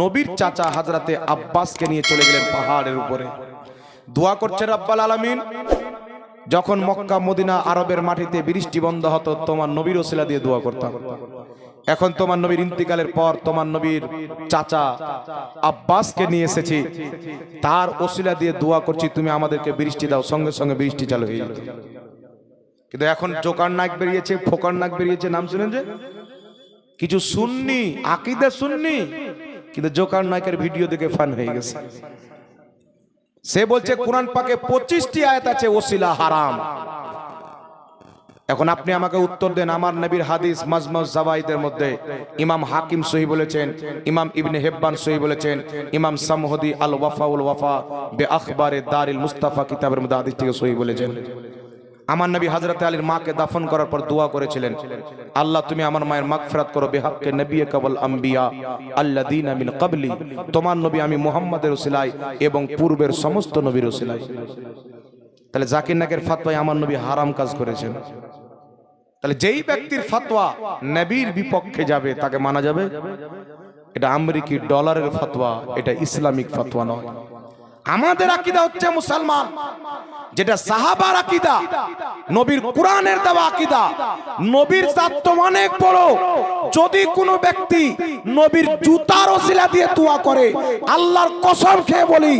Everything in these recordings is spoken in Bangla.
নবীর চাচা হাজরাতে আব্বাসকে নিয়ে চলে গেলেন পাহাড়ের উপরে। দোয়া করছে রব্বাল আলামিন, যখন মক্কা, মদিনা, আরবের মাটিতে বৃষ্টি বন্ধ হতো, তোমার নবীর ওসিলা দিয়ে দোয়া করতাম। এখন তোমার নবীর ইন্তিকালের পর তোমার নবীর চাচা আব্বাসকে নিয়ে এসেছি। তার ওসিলা দিয়ে দোয়া করছি, তুমি আমাদেরকে বৃষ্টি দাও, সঙ্গে সঙ্গে বৃষ্টি চালু হয়ে যেত। কিন্তু এখন জোকার নাক বেরিয়েছে, ফোকার নাক বেরিয়েছে, নাম শুনেন যে? কিছু শুননি আকিদা শুননি কিন্তু জোকার নায়কের ভিডিও দেখে ফান হয়ে গেছে। সে বলছে, কোরআন পাকে পঁচিশটি আয়াত আছে, ওসিলা হারাম। এখন আপনি আমাকে উত্তর দেন, আমার নবীর হাদিস মাজমাজ জাওয়াইদের মধ্যে ইমাম হাকিম সহি বলেছেন, ইমাম ইবনে হেব্বান সহি বলেছেন, ইমাম সামহদি আল ওয়াফাউল ওয়াফা বে আখবারে দারিল মুস্তাফা কিতাবের মধ্যে হাদিস থেকে সহি বলেছেন। আমার নবী হাজরত আলীর মাকে দাফন করার পর দোয়া করেছিলেন, আল্লাহ, তুমি আমার মায়ের মাগফিরাত করো বেহাক্কে নবী কাবল আম্বিয়া আল্লাযীনা মিন ক্বাবলি। তোমার নবী আমি মুহাম্মাদের ওসিলায় এবং পূর্বের সমস্ত নবীর ওসিলায়। তাহলে জাকির নাকের ফাতওয়ায় আমার নবী হারাম কাজ করেছেন। তাহলে যেই ব্যক্তির ফাতোয়া নবীর বিপক্ষে যাবে, তাকে মানা যাবে? এটা আমেরিকি ডলারের ফাতোয়া এটা ইসলামিক ফাতোয়া নয়। আমাদের আকিদা হচ্ছে মুসলমান। যেটা সাহাবার আকীদা, নবীর কোরআনের দেওয়া আকিদা, নবীর জাত অনেক বড়। যদি কোনো ব্যক্তি নবীর জুতার ওসিলা দিয়ে দোয়া করে, আল্লাহর কসম খেয়ে বলি,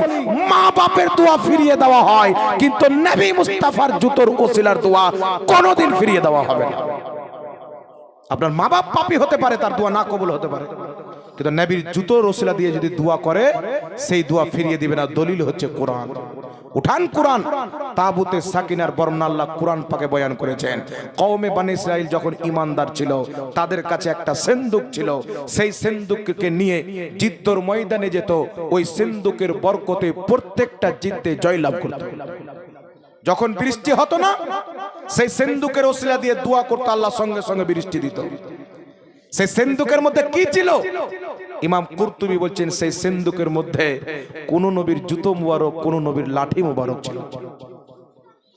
মা বাপের দোয়া ফিরিয়ে দেওয়া হয়, কিন্তু নবী মুস্তাফার জুতোর ওসিলার দোয়া কোনোদিন ফিরিয়ে দেওয়া হবে না। আপনার মা বাপ পাপি হতে পারে, তার দোয়া না কবুল হতে পারে। কিন্তু নবীর জুতোর ওসিলা দিয়ে যদি দোয়া করে, সেই দোয়া ফিরিয়ে দিবে না। দলিল হচ্ছে কোরআন। উঠান কোরআন। তাবুতে সাকিনার বর্ণনা আল্লাহ কোরআন পাকে বয়ান করেছেন। কওমে বানি ইসরাইল যখন ইমানদার ছিল, তাদের কাছে একটা সেন্দুক ছিল। সেই সেন্দুককে নিয়ে জিদ্দর ময়দানে যেত। ওই সেন্দুকের বরকতে প্রত্যেকটা জিদ্দে জয়লাভ করত। যখন বৃষ্টি হতো না, সেই সেন্দুকের ওসিলা দিয়ে দোয়া করতো, আল্লাহ সঙ্গে সঙ্গে বৃষ্টি দিত। সেই সেন্দুকের মধ্যে কি ছিল? ইমাম কুরতুবি বলছেন, সেই সেন্দুকের মধ্যে কোন নবীর জুতো মুবারক, কোন নবীর লাঠি মুবারক ছিল।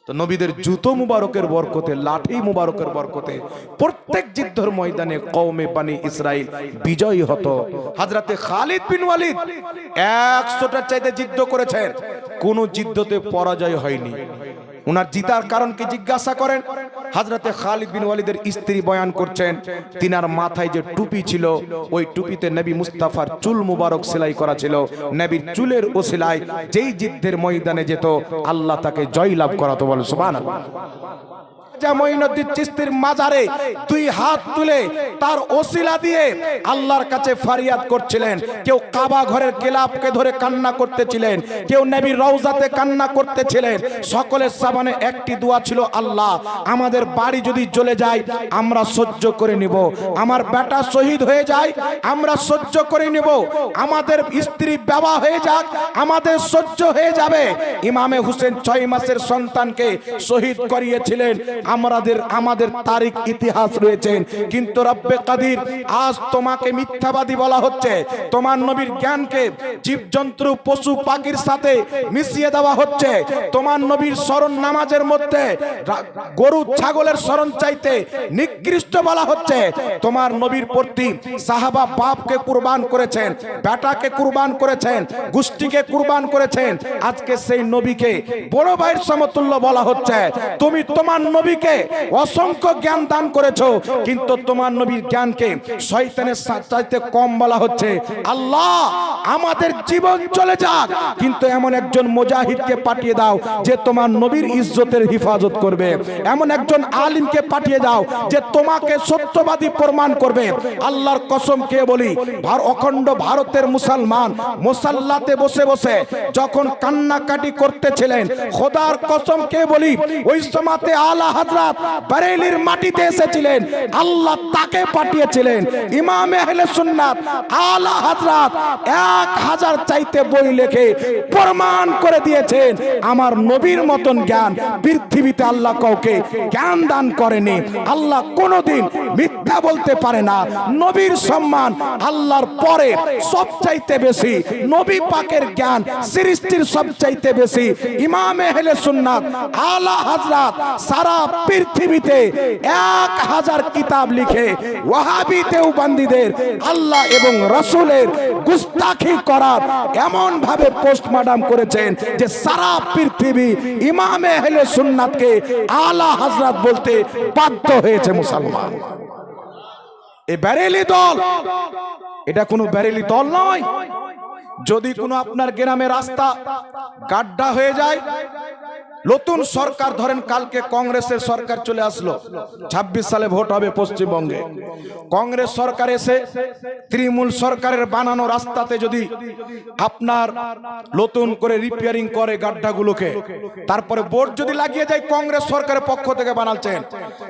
তো নবীদের জুতো মুবারকের বরকতে, লাঠি মুবারকের বরকতে প্রত্যেক যুদ্ধের ময়দানে কওমে পানি ইসরাইল বিজয়ী হতো। হাজরাতে খালিদ বিন ওয়ালিদ একশোটার চাইতে যুদ্ধ করেছেন। কোন যুদ্ধতে পরাজয় হয়নি। উনার জিতার কারণকে জিজ্ঞাসা করেন, হাজরতে খালিদ বিন ওয়ালিদের স্ত্রী বয়ান করছেন, তিনার মাথায় যে টুপি ছিল, ওই টুপিতে নবী মুস্তাফার চুল মুবারক সেলাই করা ছিল। নবীর চুলের ও সেলাই যেই যুদ্ধের ময়দানে যেত, আল্লাহ তাকে জয়লাভ করাতো বলে সুবহানাল্লাহ। রাজা মঈনুদ্দিন চিস্তির মাজারে দুই হাত তুলে তার ওসিলা দিয়ে আল্লাহর কাছে ফারিয়াদ করছিলেন। কেউ কাবা ঘরের কেলাপকে ধরে কান্না করতেছিলেন, কেউ নবীর রওজাতে কান্না করতেছিলেন। সকলের সামনে একটি দোয়া ছিল, আল্লাহ, আমাদের বাড়ি যদি চলে যায়, আমরা সহ্য করে নিব। আমার বেটা শহীদ হয়ে যায়, আমরা সহ্য করে নিব। আমাদের স্ত্রী বাবা হয়ে যাক, আমাদের সহ্য হয়ে যাবে। ইমামে হুসেন ছয় মাসের সন্তানকে শহীদ করিয়েছিলেন। আমাদের আমাদের তারিখ ইতিহাস রয়েছে। কিন্তু রব্বে কাদির, আজ তোমাকে মিথ্যাবাদী বলা হচ্ছে। তোমার নবীর জ্ঞানকে জীবজন্তু, পশু, পাখির সাথে মিশিয়ে দেওয়া হচ্ছে। তোমার নবীর স্মরণ নামাজের মধ্যে গরু, ছাগলের স্মরণ চাইতে নিকৃষ্ট বলা হচ্ছে। তোমার নবীর প্রতি সাহাবা বাপকে কুরবান করেছেন, বেটাকে কুরবান করেছেন, গোষ্ঠীকে কুরবান করেছেন। আজকে সেই নবীকে বড় ভাইয়ের সমতুল্য বলা হচ্ছে। তুমি তোমার নবীকে অসংখ্য জ্ঞান দান করেছ, কিন্তু তোমার নবীর জ্ঞানকে শয়তানের চাইতে কম বলা হচ্ছে। আল্লাহ, আমাদের জীবন চলে যাক, কিন্তু এমন একজন মুজাহিদকে পাঠিয়ে দাও যে তোমার নবীর ইজ্জতের হেফাজত করবে। এমন একজন আলিমকে পাঠিয়ে দাও যে তোমাকে সত্যবাদী প্রমাণ করবে। আল্লাহর কসম কে বলি অখণ্ড ভারতের মুসলমান মুসাল্লাতে বসে বসে যখন কান্নাকাটি করতেছিলেন, খোদার কসম কে বলি, ওই সমাতে আলা হাজরাত বারেলির মাটিতে এসেছিলেন। আল্লাহ তাকে পাঠিয়েছিলেন। ইমামে আহলে সুন্নাত, আলা হাজরাত এক হাজার চাইতে বই লেখে প্রমাণ করে দিয়েছেন, আমার নবীর মতন জ্ঞান পৃথিবীতে আল্লাহ কাউকে জ্ঞান দান করেনি। আল্লাহ কোনোদিন মিথ্যা বলতে পারে না। নবীর সম্মান আল্লাহর পরে সবচাইতে বেশি, নবী পাকের জ্ঞান সৃষ্টির সবচাইতে বেশি। ইমামে হেলে সুন্নাত, আলা হাজরাত সারা পৃথিবীতে এক হাজার কিতাব লিখে ওয়াহাবি দেওবান্দিদের আল্লাহ এবং রসুলের গুস্তাখি করার এমন ভাবে পোস্টমার্টাম করেছেন যে সারা পৃথিবী ইমামে হেলে সুন্নাতকে আলা হাজরাত বলতে বাধ্য হয়েছে মুসলমান। এ ব্যারেলি দল, এটা কোনো ব্যারেলি দল নয়। যদি কোনো আপনার গ্রামে রাস্তা গাড্ডা হয়ে যায় নতুন সরকার, ধরেন কালকে কংগ্রেসের সরকার চলে আসলো ২৬ সালে ভোট হবে পশ্চিমবঙ্গে। কংগ্রেস সরকার এসে তৃণমূল সরকারের বানানো রাস্তাতে যদি আপনার নতুন করে রিপেয়ারিং করে গাড্ডাগুলোকে, তারপরে বোর্ড যদি লাগিয়ে যায় কংগ্রেস সরকারের পক্ষ থেকে বানাচ্ছেন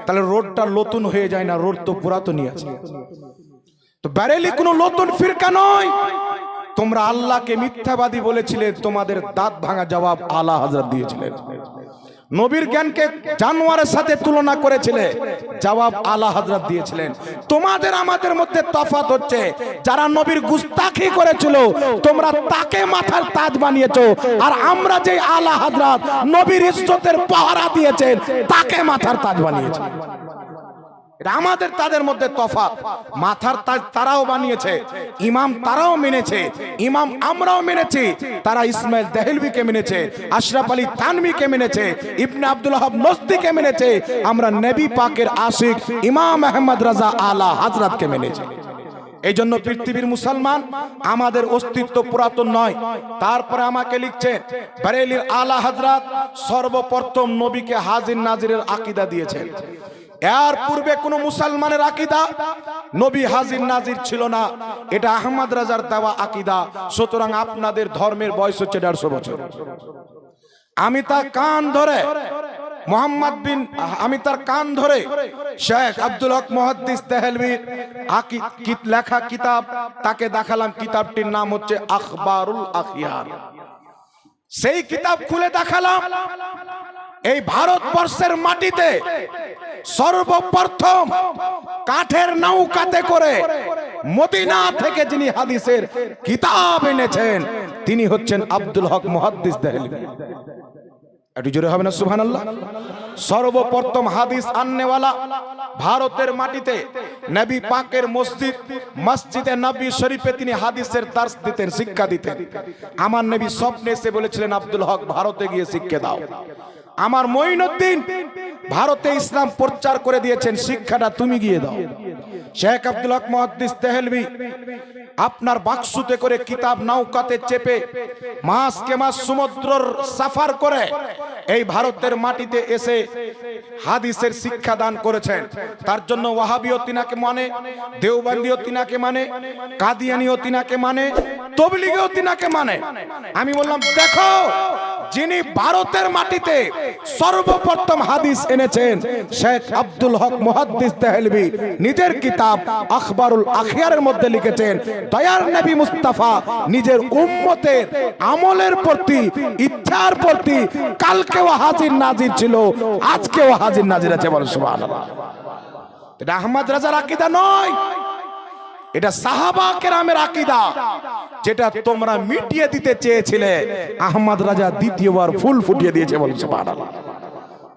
তাহলে রোডটা নতুন হয়ে যায় না, রোড তো পুরাতনই আছে। তো ব্যারেলি কোনো নতুন ফিরকা নয়। তোমরা আল্লাহকে মিথ্যাবাদী বলেছিলে, তোমাদের দাঁত ভাঙা জবাব আলা হাজার দিয়েছিলেন। নবীর জ্ঞানকে জানোয়ারের সাথে তুলনা করেছিলে, জবাব আলা হাজরাত দিয়েছিলেন। তোমাদের আমাদের মধ্যে তফাত হচ্ছে, যারা নবীর গুস্তাখি করেছিল, তোমরা তাকে মাথার তাজ বানিয়েছো, আর আমরা যে আলা হাজরাত নবীর ইজ্জতের পাহারা দিয়েছেন, তাকে মাথার তাজ বানিয়েছি। এটা আমাদের, তাদের মধ্যে তফাৎ। মাথার তাজ তারাও বানিয়েছে, ইমাম তারাও মেনেছে, ইমাম আমরাও মেনেছি। তারা ইসমাইল দেহলভিকে মেনেছে, আশরাফ আলী তানভিকে মেনেছে, ইবনে আব্দুল হাব নস্তিকে মেনেছে। আমরা নবী পাকের আশিক ইমাম আহমদ রাজা আলা হাজরাতকে মেনেছি। এই জন্য পৃথিবীর মুসলমান আমাদের অস্তিত্ব পুরাতন নয়। তারপরে আমাকে লিখছে বারেলির আলা হাজরাত সর্বপ্রথম নবীকে হাজির নাজিরের আকিদা দিয়েছেন। এর পূর্বে কোন মুসলমানের আকিদা? নবী হাজির নাজির ছিল না। এটা আহমদ রাজার দেওয়া আকিদা। সুতরাং আপনাদের ধর্মের বয়স হচ্ছে দেড়শো বছর। আমি তার কান ধরে মোহাম্মদ বিন আমি তার কান ধরে শেখ আব্দুল হক আকি- কি- লেখা কিতাব, তাকে দেখালাম। কিতাবটির নাম হচ্ছে আখবারুল আখিয়ার। সেই কিতাব খুলে দেখালাম। এই ভারতবর্ষের মাটিতে সর্বপ্রথম কাঠের নৌকাতে করে মদিনা থেকে যিনি হাদিসের কিতাব এনেছেন, তিনি হচ্ছেন আব্দুল হক মুহাদ্দিস দেহলভি। জোরে হবে না সর্বপ্রথম হাদিস আননেওয়ালা ভারতের মাটিতে নবী পাকের মসজিদ, মসজিদে নবী শরীফে তিনি হাদিসের দার্স দিতেন, শিক্ষা দিতেন। আমার নবী স্বপ্নে এসে বলেছিলেন, আব্দুল হক, ভারতে গিয়ে শিক্ষা দাও। আমার মঈনুদ্দিন ভারতে ইসলাম প্রচার করে দিয়েছেন, শিক্ষাটা তুমি গিয়ে দাও। শেখ আব্দুল হক মহাদ্দিস তেহলভি আপনার বাক্সুতে করে কিতাব নৌকাতে চেপে মাস কে মাস সমুদ্রর সাফার করে এই ভারতের মাটিতে এসে হাদিসের শিক্ষা দান করেছেন। তার জন্য ওয়াহাবিও তিনাকে মানে দেওবান্দিও তিনাকে মানে কাদিয়ানিও তিনাকে মানে তবলিগেও তিনাকে মানে। আমি বললাম, দেখো, যিনি ভারতের মাটিতে সর্বপ্রথম হাদিস এনেছেন শেখ আব্দুল হক মুহাদ্দিস দেহলভি। নিজের কিতাব আখবারুল আখিয়ারের মধ্যে লিখেছেন, দয়ার নবী মুস্তাফা নিজের উম্মতের আমলের প্রতি, ইচ্ছার প্রতি কালকেও হাজির নাজির ছিল, আজকেও হাজির নাজির আছে বল সুবহানাল্লাহ। এটা আহমদ রাজার আকিদা নয়। এটা সাহাবা কেরামের আকিদা, যেটা তোমরা মিটিয়ে দিতে চেয়েছিলে। আহমদ রাজা দ্বিতীয়বার ফুল ফুটিয়ে দিয়েছে বলছে সুবহানাল্লাহ।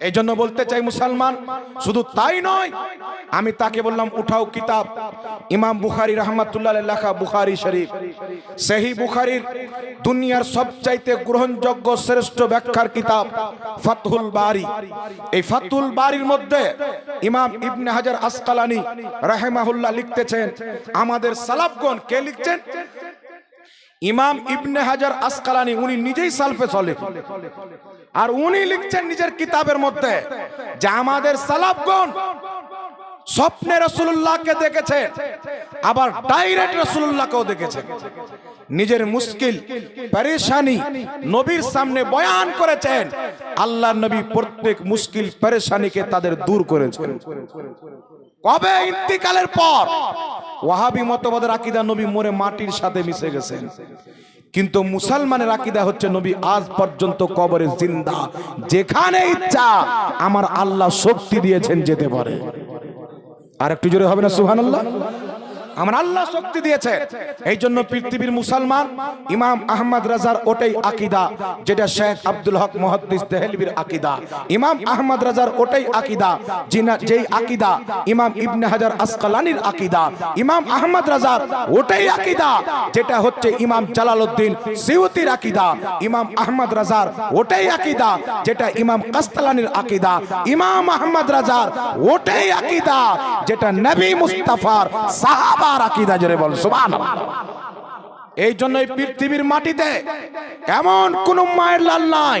এই জন্য বলতে চাই মুসলমান, শুধু তাই নয়, আমি তাকে বললাম, উঠাও কিতাব। ইমাম বুখারি রহমাতুল্লাহ লেখা বুখারি শরীফ। সেহি বুখারির দুনিয়ার সবচাইতে গ্রহণযোগ্য শ্রেষ্ঠ ব্যাখ্যার কিতাব, ফাতহুল বারি। এই ফাতুল বারির মধ্যে ইমাম ইবনে হাজার আসকালানি রাহেমাহুল্লাহ লিখতেছেন, আমাদের সালাফগণ কে লিখছেন? ইমাম ইবনে হাজার আসকালানি, উনি নিজেই সালফে চলে আর উনি লিখছেন নিজের কিতাবের মধ্যে যে আমাদের সালাফগণ স্বপ্নে রসুল্লাহকে দেখেছেন আবার ডাইরেক্ট রসুল্লাহকেও দেখেছে। নিজের মুশকিল, পরেশানি নবীর সামনে বয়ান করেছেন আল্লাহ নবী প্রত্যেক মুশকিল, পরেশানিকে তাদের দূর করেছেন। কবে ইন্তিকালের পর ওয়াহাবি মতবাদের আকিদা নবী মরে মাটির সাথে মিশে গেছেন। কিন্তু মুসলমানের আকিদা হচ্ছে নবী আজ পর্যন্ত কবরে জিন্দা। যেখানে ইচ্ছা আমার আল্লাহ শক্তি দিয়েছেন যেতে পারে। আর একটু জোরে হবে না সুহান আল্লাহ আমার আল্লাহ শক্তি দিয়েছে। এই জন্য পৃথিবীর মুসলমান, ইমাম আহমদ রাজার ওটাই আকিদা, যেটা শেখ আব্দুল হক মুহাদ্দিস দেহলভির আকিদা। ইমাম আহমদ রাজার ওটাই আকিদা যিনা যেই আকিদা, ইমাম ইবনে হাজার আসকালানির আকিদা। ইমাম আহমদ রাজার ওটাই আকিদা, যেটা হচ্ছে ইমাম জালালউদ্দিন সিউতির আকিদা। ইমাম আহমদ রাজার ওটাই আকিদা, যেটা ইমাম কাস্তালানির আকিদা। ইমাম আহমদ রাজার ওটাই আকিদা, যেটা নবী মুস্তাফার সাহাবার আকিদা জোরে বল সুবহানাল্লাহ। এই জন্য এই পৃথিবীর মাটিতে এমন কোন মায়ের লাল নাই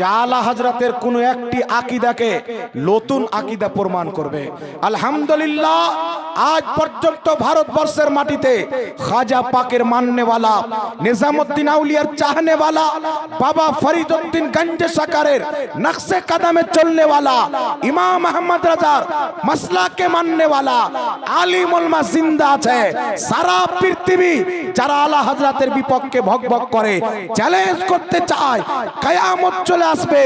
যা আলা হাজরাতের কোন একটি আকিদাকে নতুন আকিদা প্রমাণ করবে। আলহামদুলিল্লাহ আজ পর্যন্ত ভারতবর্ষের মাটিতে খাজা পাকের মাননেওয়ালা নিজামুদ্দিন আউলিয়ার চাহনেওয়ালা বাবা ফরিদউদ্দিন গঞ্জে সাকারের নকশে কদমে চলনেওয়ালা ইমাম আহমদ রাজার মসলাকে মাননেওয়ালা আলিম উলমা জিন্দা আছে। সারা পৃথিবী যারা আলা হাজরাতের বিপক্ষে ভক ভক করে চ্যালেঞ্জ করতে চায়। কায়ামত চলে আসবে।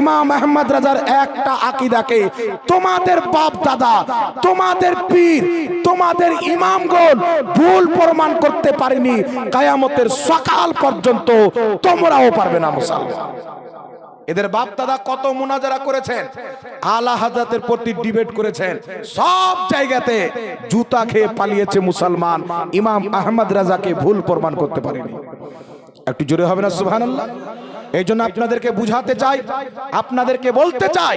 ইমাম আহমদ রাজার একটা আকিদাকে, তোমাদের বাপ দাদা, তোমাদের পীর, তোমাদের ইমামগণ ভুল প্রমাণ করতে পারেনি। কায়ামতের সকাল পর্যন্ত তোমরাও পারবে না মুসলমান। এদের বাপ দাদা কত মুনাজারা করেছেন? আলা হাজাতের প্রতি ডিবেট করেছেন। সব জায়গাতে জুতা খেয়ে পালিয়েছে মুসলমান। ইমাম আহমদ রাজাকে ভুল প্রমাণ করতে পারেনি। একটু জোরে হবে না, সুবহানাল্লাহ? এই জন্য আপনাদেরকে বুঝাতে চাই, আপনাদেরকে বলতে চাই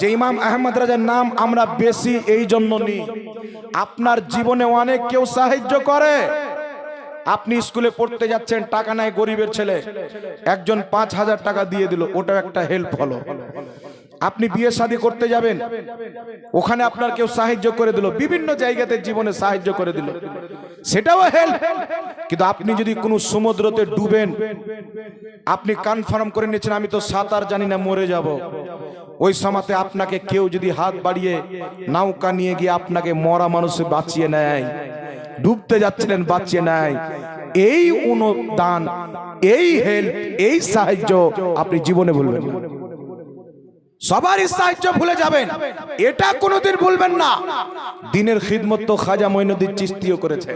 যে ইমাম আহমদ রাজার নাম আমরা বেশি এই জন্য নিই। আপনার জীবনে অনেক কেউ সাহায্য করে। আপনি স্কুলে পড়তে যাচ্ছেন, টাকা নাই, গরিবের ছেলে। একজন পাঁচ হাজার টাকা দিয়ে দিল ওটাও একটা হেল্প হলো। আপনি বিয়ে শাদী করতে যাবেন, ওখানে আপনার কেউ সাহায্য করে দিল, বিভিন্ন জায়গাতে জীবনে সাহায্য করে দিল। সেটাও হেল্প কিন্তু আপনি যদি কোনো সমুদ্রতে ডুবেন, আপনি কনফার্ম করে নিয়েছেন, আমি তো সাঁতার জানি না, মরে যাব। ওই সময়তে আপনাকে কেউ যদি হাত বাড়িয়ে নৌকা নিয়ে গিয়ে আপনাকে মরা মানুষে বাঁচিয়ে নেয়। ডুবতে যাচ্ছিলেন বাঁচিয়ে নেয় এই অনুদান এই হেল্প এই সাহায্য আপনি জীবনে ভুলবেন না। সবারই সাহায্য ভুলে যাবেন। এটা কোনোদিন ভুলবেন না। দিনের খিদমত তো খাজা মঈনুদ্দিন চিস্তিও করেছে।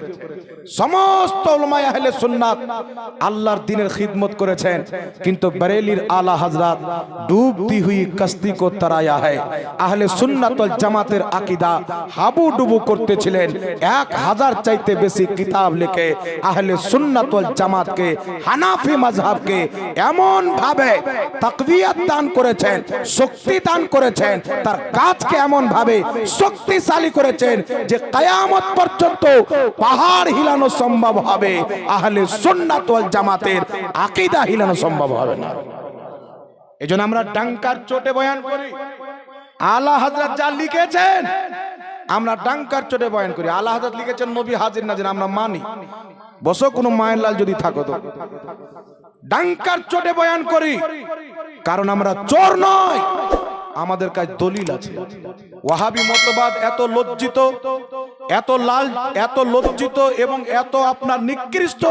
সমস্ত উলামায়ে আহলে সুন্নাত আল্লাহর দিনের খিদমত করেছেন। কিন্তু বরেলির আলা হযরত ডুবতি হুই কস্তি কো তরায়া है আহলে সুন্নাত ওয়াল জামাতের আকীদা হাবু ডুবু করতেছিলেন। এক হাজার চাইতে বেশি কিতাব লিখে আহলে সুন্নাত ওয়াল জামাতকে, হানাফি মাযহাবকে এমন ভাবে তাকবিয়াত দান করেছেন। শক্তি দান করেছেন, তার কাজকে এমন ভাবে শক্তিশালী করেছেন যে কিয়ামত পর্যন্ত পাহাড় হিলানো সম্ভব হবে, আহলে সুন্নাত ওয়াল জামাতের আকীদা হিলানো সম্ভব হবে না। এজন্য আমরা ডাঙ্কার চোটে বয়ান করি। আলা হযরত যা লিখেছেন, আমরা ডাঙ্কার চোটে বয়ান করি। আলা হযরত লিখেছেন, নবী হাজির নাজির আমরা মানি। বসো কোনো মায়ের লাল যদি থাকো তো। ডাঙ্কার চোটে বয়ান করি। কারণ আমরা চোর নয় আমাদের কাছে দলিল আছে। ওয়াহাবি মতবাদ এত লজ্জিত, এত লাল, এত লজ্জিত এবং এত আপনার নিকৃষ্ট।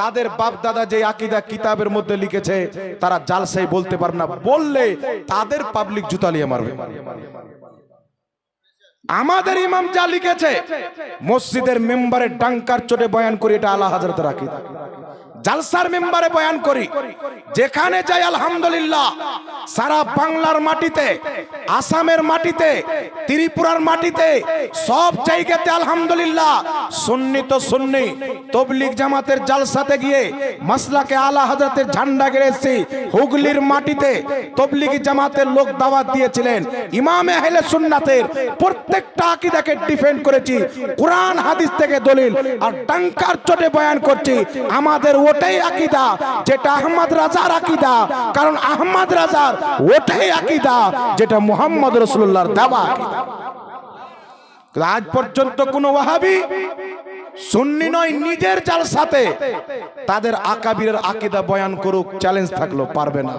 তাদের বাপ দাদা যে আকিদা কিতাবের মধ্যে লিখেছে, তারা জালসাই বলতে পারবে না। বললে তাদের পাবলিক জুতালিয়ে মারবে। আমাদের ইমাম যা লিখেছে, মসজিদের মেম্বারে ডাঙ্কার চোটে বয়ান করি, এটা আল্লাহ হাজরত আকিদা। জালসার মেম্বারে বয়ান করি, যেখানে যাই আলহামদুলিল্লাহ, সারা বাংলার মাটিতে, আসামের মাটিতে, ত্রিপুরার মাটিতে, সব জায়গাতে আলহামদুলিল্লাহ, সুন্নি তো সুন্নি, তবলিগ জামাতের জালসাতে গিয়ে মাসলাকে আলা হযরতের ঝান্ডা গেড়েছি, হুগলির মাটিতে তবলিগ জামাতের লোক দাওয়াত দিয়েছিলেন, ইমামে আহলে সুন্নাতের প্রত্যেকটা আকীদাকে ডিফেন্ড করেছি। কোরআন, হাদিস থেকে দলিল। আর টাঙ্কার চোটে বয়ান করছি, আমাদের ওটাই আকীদা, যেটা আহমদ রাজার আকীদা। কারণ আহমদ রাজার ওটাই আকীদা, যেটা মুহাম্মদ রাসূলুল্লাহর দেওয়া আজ পর্যন্ত কোন ওয়াহাবি, সুন্নি নয়, নিজের জাল সাথে তাদের আকাবিরের আকীদা বয়ান করুক চ্যালেঞ্জ থাকল পারবে না।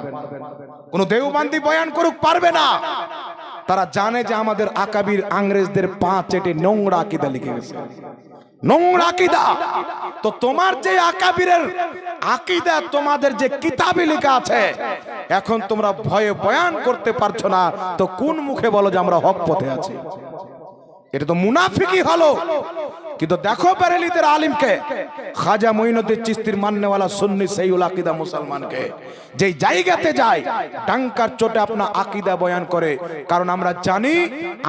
কোন দেওবান্দি বয়ান করুক, পারবে না। তারা জানে যে আমাদের আকাবির আংরেজদের পা চেটে নোংরা কিদা লিখে গেছে। নোংরা কিদা তো তোমার যে আকাবিরের আকিদা, তোমাদের যে কিতাবে লেখা আছে, এখন তোমরা ভয়ে বয়ান করতে পারছ না। তো কোন মুখে বলো যে আমরা হক পথে আছি? এটা তো মুনাফিকই হলো। কিন্তু দেখো বেরেলিতের আলিমকে, খাজা মঈনুদ্দিন চিস্তির মান্যওয়ালা সুন্নি সেইউল আকিদা মুসলমানকে। যেই জায়গাতে যায়, ডাঙ্কার চোটে আপনার আকিদা বয়ান করে, কারণ আমরা জানি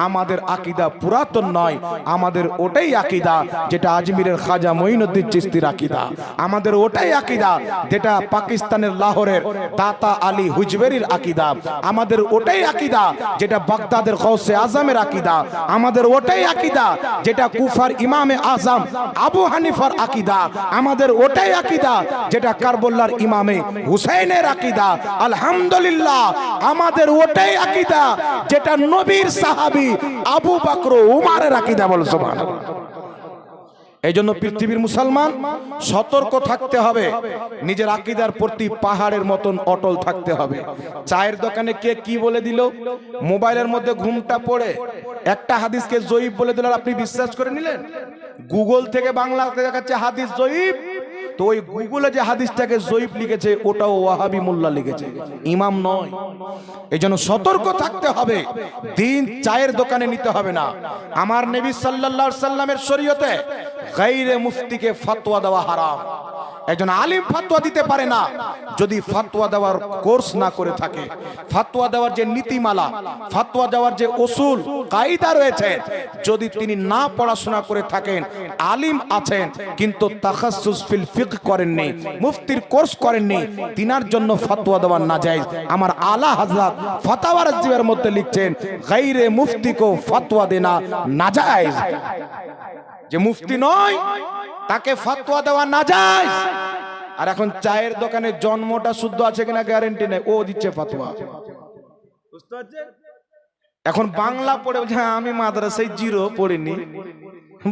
আমাদের আকিদা পুরাতন নয়, আমাদের ওটাই আকিদা যেটা আজমিরের খাজা মঈনুদ্দিন চিস্তির আকিদা। আমাদের ওটাই আকিদা যেটা পাকিস্তানের লাহোরের দাতা আলী হুজবেরির আকিদা। আমাদের ওটাই আকিদা যেটা বাগদাদের গৌসে আজমের আকিদা। আমাদের ওটাই আকিদা যেটা কুফার ইমামে আজম, আবু হানিফার আকিদা। আমাদের ওটাই আকিদা, যেটা কারবুল্লার ইমামে হুসাইনের আকিদা। আলহামদুলিল্লাহ, আমাদের ওটাই আকিদা, যেটা নবীর সাহাবি আবু বকর উমারের আকিদা বল, সুবহানাল্লাহ। এই জন্য পৃথিবীর মুসলমান সতর্ক থাকতে হবে। নিজের আকিদার প্রতি পাহাড়ের মতন অটল থাকতে হবে। চায়ের দোকানে কে কি বলে দিল? মোবাইলের মধ্যে ঘুমটা পড়ে। একটা হাদিসকে জয়ীব বলে দিল আপনি বিশ্বাস করে নিলেন? গুগল থেকে বাংলাতে দেখাচ্ছে হাদিস জয়ীব তো ওই গুগলে যে হাদিসটাকে জয়ীব লিখেছে, ওটাও ওয়াহাবি মোল্লা লিখেছে। ইমাম নয়। এই জন্য সতর্ক থাকতে হবে। দিন চায়ের দোকানে নিতে হবে না। আমার নবী সাল্লাল্লাহু সাল্লামের শরীয়তে গাইরে মুফতিকে ফতোয়া দেওয়া হারাম। একজন আলিম ফাতোয়া দিতে পারে না। যদি ফাতোয়া দেওয়ার কোর্স না করে থাকে ফাতোয়া দেওয়ার যে নীতিমালা ফাতোয়া দেওয়ার যে ওসুল কায়দা রয়েছে, যদি তিনি না পড়াশোনা করে থাকেন, আলিম আছেন, কিন্তু তাখাসুস ফিল ফিকহ করেননি, মুফতির কোর্স করেননি, তিনার জন্য ফাতোয়া দেওয়া না যায় আমার আলা হযরত ফতাওয়া রাজিবের মধ্যে লিখছেন গাইরে মুফতি কো ফতোয়া দেনা নাজায়েজ। যে মুফতি নয় তাকে ফতোয়া দেওয়া না যায়। আর এখন চায়ের দোকানে জন্মটা শুদ্ধ আছে কিনা গ্যারেন্টি নেই, ও দিচ্ছে ফতোয়া এখন বাংলা পড়ে হ্যাঁ আমি মাদ্রাসায় জিরো পড়িনি।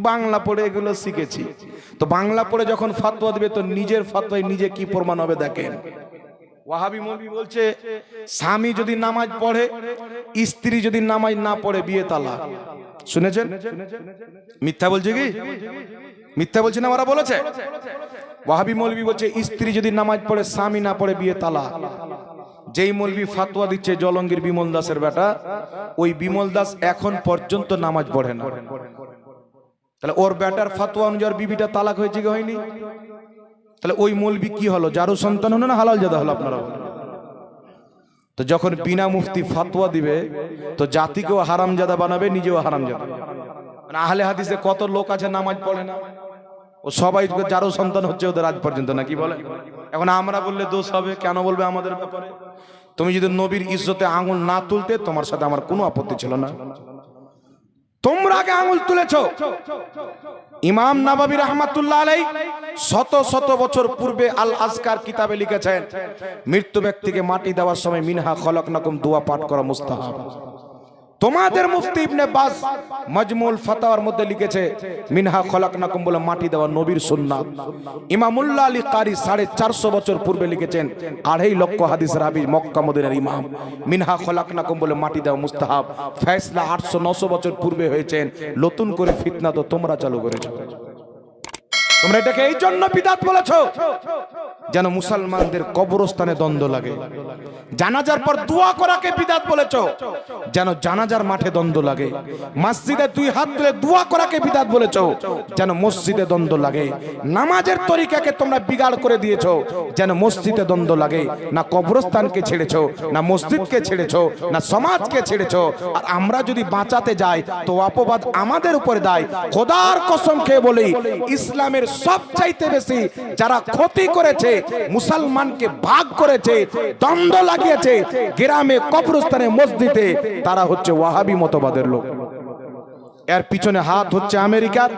বাংলা পড়ে এগুলো শিখেছি। তো বাংলা পড়ে যখন ফতোয়া দিবে, তো নিজের ফতোয়ায় নিজে কি প্রমাণ হবে দেখেন। ওয়াহাবি মৌলবি বলছে, স্বামী যদি নামাজ পড়ে, স্ত্রী যদি নামাজ না পড়ে, বিয়ে তালা শুনেছেন? মিথ্যা বলছে কি? মিথ্যা বলছে না, ওরা বলেছে? ওয়াহাবি মৌলবি বলছে, স্ত্রী যদি নামাজ পড়ে, স্বামী না পড়ে, বিয়ে তালা যেই মৌলবি ফাতোয়া দিচ্ছে জলঙ্গির বিমল দাসের বেটা, ওই বিমল দাস এখন পর্যন্ত নামাজ পড়ে না। তাহলে ওর বেটার ফাতোয়া অনুযায়ী বিবিটা তালাক হয়েছে কি হয়নি? তাহলে ওই মৌলবি কি হলো? যারও সন্তান হলো না, হালাল জাদা হলো আপনারা তো যখন বিনা মুফতি ফাতোয়া দিবে, তো জাতিকেও হারামজাদা বানাবে, নিজেও হারামজাদা। মানে আহলে হাদিসে কত লোক আছে, নামাজ পড়ে না। ও সবাই যারও সন্তান হচ্ছে ওদের আজ পর্যন্ত নাকি বলে? এখন আমরা বললে দোষ হবে, কেন বলবে আমাদের ব্যাপারে? তুমি যদি নবীর ইজ্জতে আঙুল না তুলতে, তোমার সাথে আমার কোনো আপত্তি ছিল না। তোমরা আগে আঙুল তুলেছ। ইমাম নবাবী রহমাতুল্লাহ আলাই শত শত বছর পূর্বে আল আজকার কিতাবে লিখেছেন, মৃত্যু ব্যক্তিকে মাটি দেওয়ার সময় মিনহা খলক নাকুম দোয়া পাঠ করা মুস্তাহাব। তোমাদের মুফতি ইবনে বাস মজমুল ফাতাওয়ার মধ্যে লিখেছে, মিনহা খলাকনাকুম বলে মাটি দেওয়া নবীর সুন্নাত। ইমামুল্লাহ আলী কারি সাড়ে চারশো বছর পূর্বে লিখেছেন, আড়াই লক্ষ হাদিস রাবি মক্কা মদিনার ইমাম। মিনহা খলাকনাকুম বলে মাটি দেওয়া মুস্তাহাব। ফয়সলা আটশো নশো বছর পূর্বে হয়েছেন, নতুন করে ফিতনা তো তোমরা চালু করেছ। তোমরা এটাকে এই জন্য বিদাত বলেছ যেন মুসলমানদের কবরস্থানে দ্বন্দ্ব লাগে। জানাজার পর দোয়া করাকে বিদাত বলেছ, যেন জানাজার মাঠে দ্বন্দ্ব লাগে। মসজিদে দুই হাত তুলে দোয়া করাকে বিদাত বলেছ, যেন মসজিদে দ্বন্দ্ব লাগে। নামাজের তরিকাকে তোমরা বিগাড় করে দিয়েছ, যেন মসজিদে দ্বন্দ্ব লাগে। না কবরস্থানকে ছেড়েছ, না মসজিদকে ছেড়েছ, না সমাজকে ছেড়েছ। আর আমরা যদি বাঁচাতে যাই, তো অপবাদ আমাদের উপরে দায়। খোদার কসম খেয়ে বলি, ইসলামের সবচাইতে বেশি যারা ক্ষতি করেছে, মুসলমানকে ভাগ করেছে, দ্বন্দ্ব লাগিয়েছে গ্রামে, কবরস্থানে, মসজিদে, তারা হচ্ছে ওয়াহাবি মতবাদের লোক। এর পিছনে হাত হচ্ছে আমেরিকার,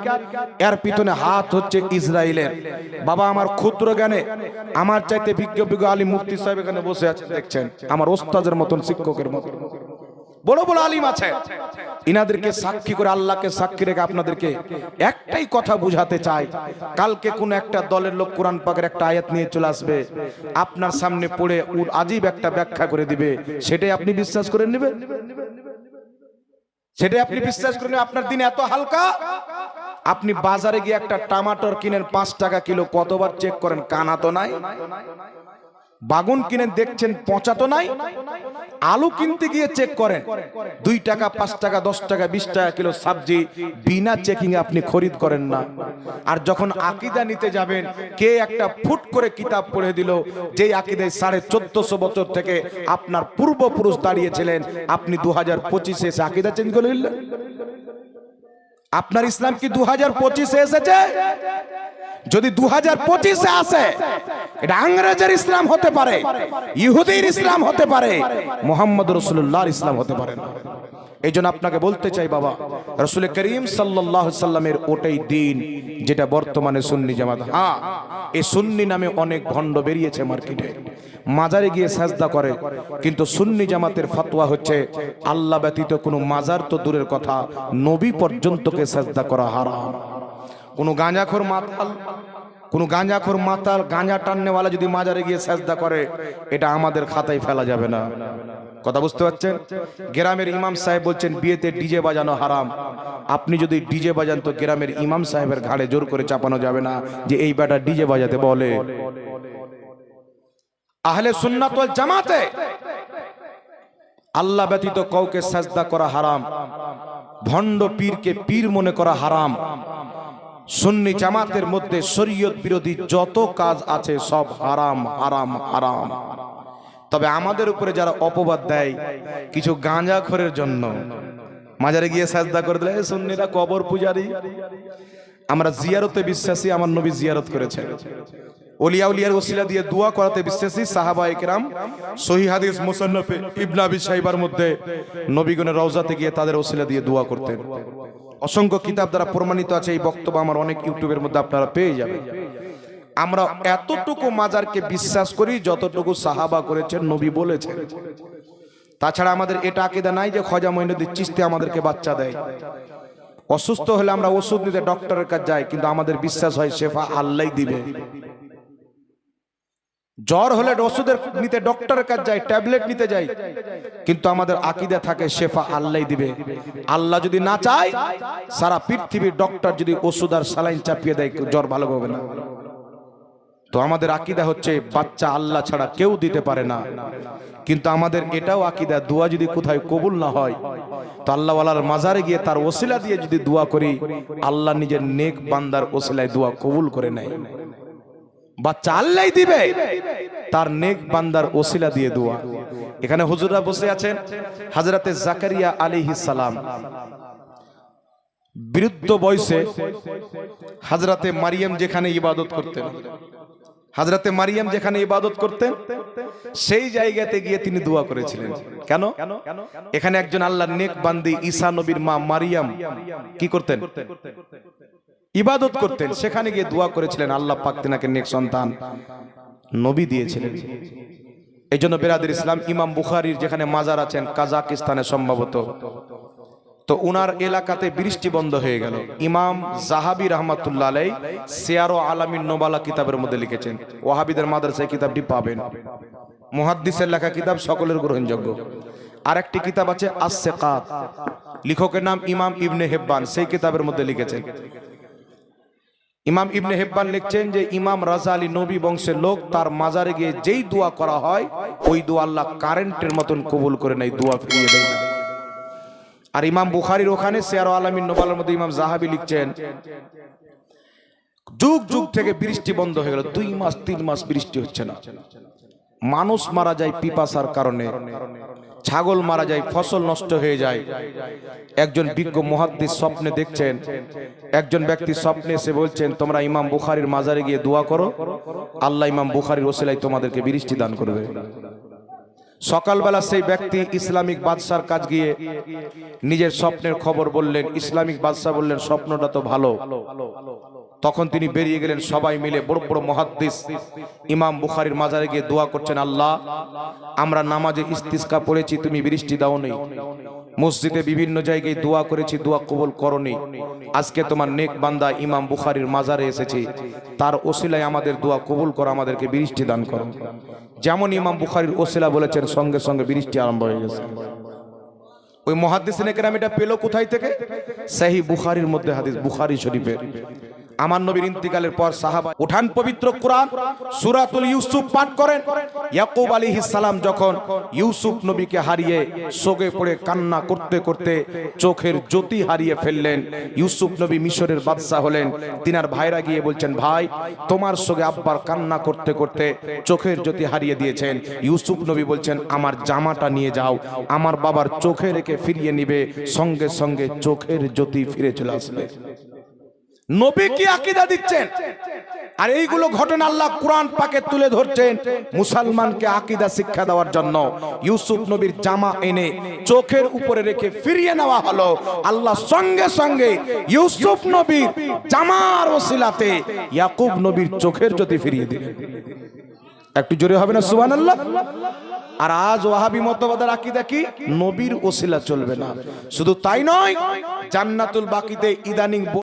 এর পিছনে হাত হচ্ছে ইসরায়েলের। বাবা আমার ক্ষুদ্র জ্ঞানে, আমার চাইতে বিজ্ঞ বিজ্ঞ আলী মুফতি সাহেব এখানে বসে আছেন, দেখছেন, আমার ওস্তাদের মতন, শিক্ষকের মতন। বড় বড় আলিম আছে। ইনাদেরকে সাক্ষী করে, আল্লাহকে সাক্ষী রেখে আপনাদেরকে একটাই কথা বুঝাতে চাই। কালকে কোন একটা দলের লোক কোরআন পাকের একটা আয়াত নিয়ে চলে আসবে। আপনার সামনে পড়ে উর আজীব একটা ব্যাখ্যা করে দিবে। সেটাই আপনি বিশ্বাস করে নেবেন? সেটাই আপনি বিশ্বাস করেন আপনার দিন এত হালকা? আপনি বাজারে গিয়ে একটা টমাটোর কিনেন পাঁচ টাকা কিলো, কতবার চেক করেন? কানা তো নাই? বাগুন কিনে দেখছেন পচা তো নাই, আলু কিনতে গিয়ে চেক করেন। দুই টাকা, পাঁচ টাকা, দশ টাকা, বিশ টাকা কিলো সবজি বিনা চেকিং আপনি খরিদ করেন না। আর যখন আকিদা নিতে যাবেন, কে একটা ফুট করে কিতাব পড়ে দিল, যেই আকিদায় সাড়ে চোদ্দশো বছর থেকে আপনার পূর্বপুরুষ দাঁড়িয়েছিলেন, আপনি দু হাজার পঁচিশে এসে আকিদা চেঞ্জ করে নিলেন আপনার ইসলাম কি দু হাজার পঁচিশে এসেছে? যদি দু হাজার পঁচিশে আসে, এটা আংরেজের ইসলাম হতে পারে, ইহুদির ইসলাম হতে পারে, মোহাম্মদ রসুল্লাহর ইসলাম হতে পারে না। এই জন্য আপনাকে বলতে চাই, বাবা, রসুল করিম সাল্লাহ সাল্লামের ওটাই দিন যেটা বর্তমানে সুন্নি জামাত হ্যাঁ এই সুন্নি নামে অনেক ভণ্ড বেরিয়েছে মার্কেটে। মাজারে গিয়ে সাজদা করে, কিন্তু সুন্নি জামাতের ফতোয়া হচ্ছে, আল্লাহ ব্যতীত কোনো মাজার তো দূরের কথা, নবী পর্যন্তকে সাজদা করা হারাম। কোনো গাঁজাখোর মাতাল, কোনো গাঁজাখোর মাতাল গাঁজা টাননেওয়ালা যদি মাজারে গিয়ে সাজদা করে, এটা আমাদের খাতায় ফেলা যাবে না। কথা বুঝতে পারছেন? গ্রামের ইমাম সাহেব বলছেন, বিয়েতে ডিজে বাজানো হারাম। আপনি যদি ডিজে বাজান, তো গ্রামের ইমাম সাহেবের ঘাড়ে জোর করে চাপানো যাবে না যে এই বেটা ডিজে বাজাতে বলে। আহলে সুন্নাত ওয়াল জামাতে, আল্লাহ ব্যতীত কাউকে সাজদা করা হারাম। ভণ্ড পীরকে পীর মনে করা হারাম। সুন্নি জামাতের মধ্যে শরীয়ত বিরোধী যত কাজ আছে সব হারাম হারাম হারাম। তবে আমাদের উপরে যারা অপবাদ দেয় কিছু গাঁজা খোরের জন্য। মাজারে গিয়ে সাজদা করে দিলে "এ, সুন্নিরা কবর পূজারি। আমরা জিয়ারতে বিশ্বাসী আমার নবী জিয়ারত করেছেন। ওসিলা দিয়ে করাতে বিশ্বাসী সাহাবা একরাম। মধ্যে নবীগণের রওজাতে গিয়ে তাদের দিয়ে অসংখ্য কিতাব দ্বারা প্রমাণিত আছে এই বক্তব্য আমার অনেক ইউটিউবের মধ্যে আপনারা পেয়ে যাবেন। আমরা এতটুকু মাজারকে বিশ্বাস করি যতটুকু সাহাবা করেছেন নবী বলেছেন। তাছাড়া আমাদের এটা আকিদা নাই যে খজা মইনুদ্দিন চিস্তি আমাদেরকে বাচ্চা দেয়। অসুস্থ হলে আমরা ওষুধ নিতে ডক্টরের কাছে যাই কিন্তু আমাদের বিশ্বাস হয় শেফা আল্লাহ দিবে। জ্বর হলে ওষুধের নিতে ডক্টরের কাছে যাই ট্যাবলেট নিতে যাই। কিন্তু আমাদের আকিদা থাকে শেফা আল্লাহ দিবে। আল্লাহ যদি না চায় সারা পৃথিবীর ডক্টর যদি ওষুধ আর সালাইন চাপিয়ে দেয় জ্বর ভালো হবে না। তো আমাদের আকিদা হচ্ছে বাচ্চা আল্লাহ ছাড়া কেউ দিতে পারে না। কিন্তু আমাদের এটাও আকিদা, দোয়া যদি কোথায় কবুল না হয়, তো আল্লাহওয়ালার মাজারে গিয়ে তার ওসিলা দিয়ে যদি দোয়া করি, আল্লাহ নিজের নেক বান্দার ওসিলায় দোয়া কবুল করে নেয়। বাচ্চা আল্লাহ দিবে, তার নেক বান্দার ওসিলা দিয়ে দোয়া। এখানে হুজুররা বসে আছেন, হাজরাতে জাকারিয়া আলাইহিস সালাম। বৃদ্ধ বয়সে হাজরাতে মারিয়াম যেখানে ইবাদত করতেন। হাজরাতে মারিয়াম যেখানে ইবাদত করতেন, সেই জায়গাতে গিয়ে তিনি দোয়া করেছিলেন। কেন? এখানে একজন আল্লাহর নেক বান্দি ঈসা নবীর মা মারিয়াম কি করতেন? ইবাদত করতেন। সেখানে গিয়ে দোয়া করেছিলেন, আল্লাহ পাক তিনাকে নেক সন্তান নবী দিয়েছিলেন। এই জন্য বেরাদের ইসলাম ইমাম বুখারির যেখানে মাজার আছেন, কাজাকিস্তানে সম্ভবত। তো উনার এলাকাতে বৃষ্টি বন্ধ হয়ে গেল। ইমাম জাহাবি রহমাতুল্লাহ আলাই সিয়ারো আলামিন নোবালা কিতাবের মধ্যে লিখেছেন, ওয়াহাবিদের মাদ্রাসায় কিতাবটি পাবেন। মুহাদ্দিসের লেখা কিতাব সকলের গ্রহণযোগ্য। আর একটি কিতাব আছে আসেকাত লেখকের নাম ইমাম ইবনে হেব্বান, সেই কিতাবের মধ্যে লিখেছেন। ইমাম ইবনে হেব্বান লিখছেন যে, ইমাম রাজা আলী নবী বংশের লোক, তার মাজারে গিয়ে যেই দোয়া করা হয়, ওই দোয়া আল্লাহ কারেন্টের মতন কবুল করে নেয়, দোয়া ফিরিয়ে দেয়। না। আর ইমাম বুখারির ওখানে শেয়ার আলামিন নোবালের মধ্যে ইমাম জাহাবি লিখছেন, যুগ যুগ থেকে বৃষ্টি বন্ধ হয়ে গেল, দুই মাস, তিন মাস বৃষ্টি হচ্ছে না। মানুষ মারা যায় পিপাসার কারণে, ছাগল মারা যায়, ফসল নষ্ট হয়ে যায়। একজন বিজ্ঞ মহাদ্দিস স্বপ্নে দেখছেন, একজন ব্যক্তি স্বপ্নে এসে বলছেন, তোমরা ইমাম বুখারির মাজারে গিয়ে দোয়া করো, আল্লাহ ইমাম বুখারির ওসিলাই তোমাদেরকে বৃষ্টি দান করবে। সকালবেলা সেই ব্যক্তি ইসলামিক বাদশার কাজ গিয়ে নিজের স্বপ্নের খবর বললেন, ইসলামিক বাদশাহ বললেন, স্বপ্নটা তো ভালো। তখন তিনি বেরিয়ে গেলেন সবাই মিলে, বড় বড় মহাদ্দিস। ইমাম বুখারির মাজারে গিয়ে দোয়া করছেন, আল্লাহ, আমরা নামাজে ইস্তিস্কা পড়েছি, তুমি বৃষ্টি দাও নেই মসজিদে বিভিন্ন জায়গায় দোয়া করেছি, দোয়া কবুল করনি। আজকে তোমার নেক বান্দা ইমাম বুখারির মাজারে এসেছি। তার ওসিলায় আমাদের দোয়া কবুল করো, আমাদেরকে বৃষ্টি দান করো। যেমন ইমাম বুখারির ওসিলা বলেছেন, সঙ্গে সঙ্গে বৃষ্টি আরম্ভ হয়ে গেছে। ওই মহাদিস নেকেরাম এটা পেল কোথায় থেকে? সেই বুখারির মধ্যে হাদিস, বুখারি শরীফের আমার নবীর ইন্তিকালের পর সাহাবা উঠান পবিত্র কোরআন, সূরাতুল ইউসুফ পাঠ করেন। ইয়াকুব আলাইহিস সালাম যখন ইউসুফ নবীকে হারিয়ে সোগে পড়ে, কান্না করতে করতে চোখের জ্যোতি হারিয়ে ফেললেন, ইউসুফ নবী মিশরের বাদশাহ হলেন। তিনার ভাইরা গিয়ে বলছেন, ভাই, তোমার সোগে আব্বার কান্না করতে করতে চোখের জ্যোতি হারিয়ে দিয়েছেন। ইউসুফ নবী বলছেন, আমার জামাটা নিয়ে যাও, আমার বাবার চোখে রেখে ফিরিয়ে নিবে, সঙ্গে সঙ্গে চোখের জ্যোতি ফিরে চলে আসবে। নবী কি আকিদা দিচ্ছেন? আর এইগুলো ঘটনা আল্লাহ কোরআন পাকে তুলে ধরছেন মুসলমানকে আকিদা শিক্ষা দেওয়ার জন্য। ইউসুফ নবীর জামা এনে চোখের উপরে রেখে ফিরিয়ে নেওয়া হলো। আল্লাহ সঙ্গে সঙ্গে ইউসুফ নবীর জামার ওসিলাতে ইয়াকুব নবীর চোখের জ্যোতি ফিরিয়ে দিলেন। একটু জোরে হবে না, সুবহানাল্লাহ? আর আজ ওয়াহাবি মতবাদের আকীদা কি? নবীর ওসিলা চলবে না। শুধু তাই নয়, জান্নাতুল বাকিতে ইদানিং